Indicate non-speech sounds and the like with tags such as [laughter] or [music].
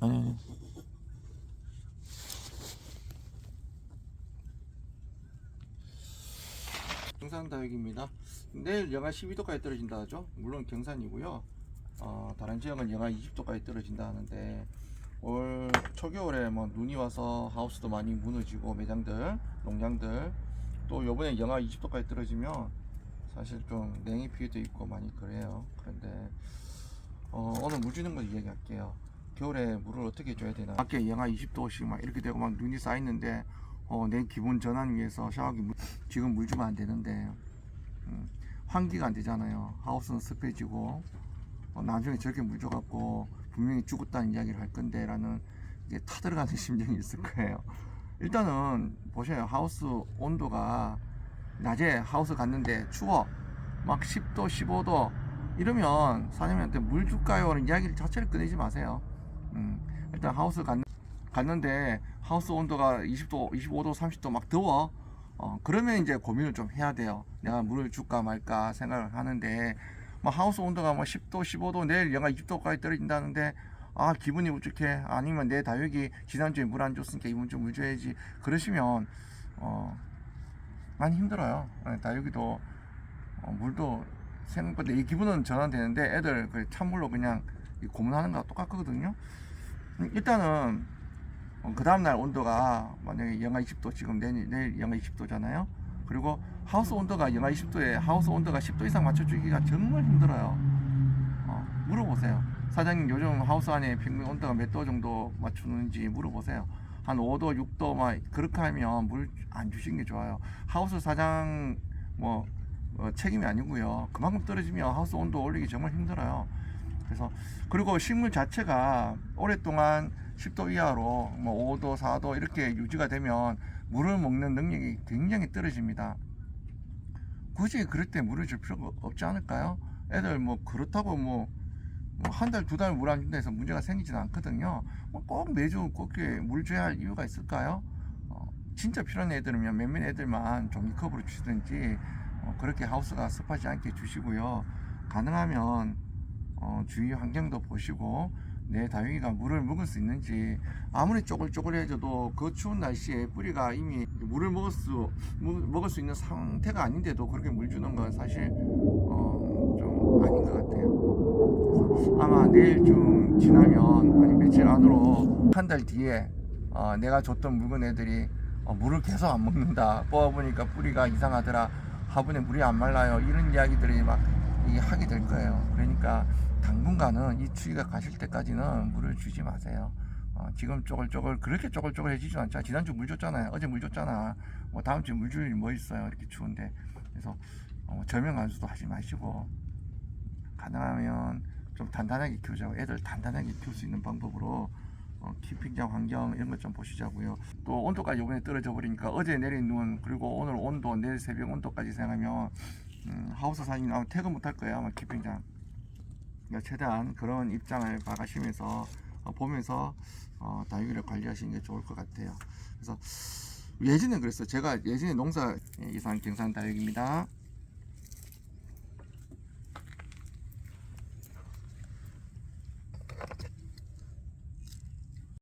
아니 아니. 경산 다육입니다. 내일 영하 12도까지 떨어진다 하죠. 물론 경산이고요. 어, 다른 지역은 영하 20도까지 떨어진다 하는데 올 초겨울에 뭐 눈이 와서 하우스도 많이 무너지고 매장들, 농장들 또 요번에 영하 20도까지 떨어지면 사실 좀 냉이 피해도 있고 많이 그래요. 그런데 어, 오늘 물 주는 거 이야기할게요. 겨울에 물을 어떻게 줘야 되나? 밖에 영하 20도씩 막 이렇게 되고 막 눈이 쌓이는데 어, 내 기분 전환 위해서 샤워기 물, 지금 물 주면 안 되는데 음, 환기가 안 되잖아요. 하우스는 습해지고 어, 나중에 저렇게 물 줘갖고 분명히 죽었다는 이야기를 할 건데 라는 이게 타들어가는 [laughs] 심정이 있을 거예요. 일단은 보세요. 하우스 온도가 낮에 하우스 갔는데 추워 막 10도 15도 이러면 사장님한테 물 줄까요? 라는 이야기를 자체를 꺼내지 마세요. 음, 일단 하우스 갔, 갔는데 하우스 온도가 20도, 25도, 30도 막 더워. 어, 그러면 이제 고민을 좀 해야 돼요. 내가 물을 줄까 말까 생각을 하는데 뭐 하우스 온도가 뭐 10도, 15도 내일 영하 20도까지 떨어진다는데 아 기분이 우쭐해. 아니면 내 다육이 지난주에 물 안 줬으니까 이번 주물 줘야지. 그러시면 어 많이 힘들어요. 예, 다육이도 어, 물도 생각보다 이 기분은 전환되는데 애들 그 찬물로 그냥 이 고문하는 거랑 똑같거든요. 음, 일단은 어, 그 다음날 온도가 만약에 영하 20도 지금 내일, 내일 영하 20도잖아요? 그리고 하우스 온도가 영하 20도에 하우스 온도가 10도 이상 맞춰주기가 정말 힘들어요. 어, 물어보세요. 사장님 요즘 하우스 안에 평균 온도가 몇 도 정도 맞추는지 물어보세요. 한 5도 6도 막 그렇게 하면 물 안 주시는 게 좋아요. 하우스 사장 뭐 어, 책임이 아니고요. 그만큼 떨어지면 하우스 온도 올리기 정말 힘들어요 그래서 그리고 식물 자체가 오랫동안 10도 이하로 뭐 5도 4도 이렇게 유지가 되면 물을 먹는 능력이 굉장히 떨어집니다 굳이 그럴 때 물을 줄 필요가 없지 않을까요? 애들 뭐 그렇다고 뭐 한 달 두 달 물 안 준다 해서 문제가 생기지는 않거든요. 뭐꼭 매주 꼭게 물 줘야 할 이유가 있을까요? 어, 진짜 필요한 애들이면 몇몇 애들만 종이컵으로 주시든지 어, 그렇게 하우스가 습하지 않게 주시고요. 가능하면 어, 주위 환경도 보시고 내 다육이가 물을 먹을 수 있는지 아무리 쪼글쪼글해져도 그 추운 날씨에 뿌리가 이미 물을 먹을 수 무- 먹을 수 있는 상태가 아닌데도 그렇게 물 주는 건 사실 어, 좀 아닌 것 같아요. 아마 내일 좀 지나면 아니 며칠 안으로 한 달 뒤에 어, 내가 줬던 물건 애들이 어, 물을 계속 안 먹는다. 뽑아보니까 뿌리가 이상하더라. 화분에 물이 안 말라요. 이런 이야기들이 막 하게 될 거예요. 그러니까 당분간은 이 추위가 가실 때까지는 물을 주지 마세요. 어, 지금 쪼글쪼글 그렇게 쪼글쪼글해지지 않죠. 지난주 물 줬잖아요. 어제 물 줬잖아. 뭐 다음 주에 물 줄 일 뭐 있어요. 이렇게 추운데. 그래서 어, 저명 간수도 하지 마시고 가능하면 좀 단단하게 키우자고 애들 단단하게 키울 수 있는 방법으로 어, 키핑장 환경 이런 것 좀 보시자고요. 또 온도까지 이번에 떨어져 버리니까 어제 내린 눈 그리고 오늘 온도 내일 새벽 온도까지 생각하면 음, 하우스 사장님 아마 퇴근 못할 거예요 아마 키핑장. 최대한 그런 입장을 봐가시면서 어, 보면서 어, 다육이를 관리하시는 게 좋을 것 같아요. 그래서 예전에 그랬어요. 제가 예전에 농사 이산 경산 다육입니다.